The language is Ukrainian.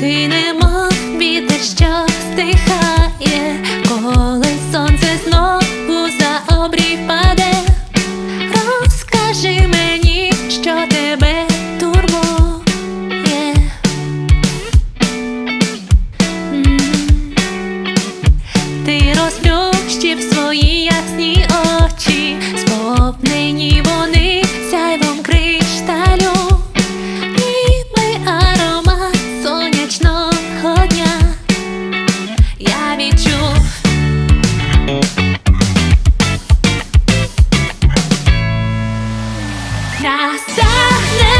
Ти не мав біде, що стихає, коли сонце знову за обрій паде. Розкажи мені, що тебе турбує. Ти розплющив свої ясні очі, сповнені вони. Nasa.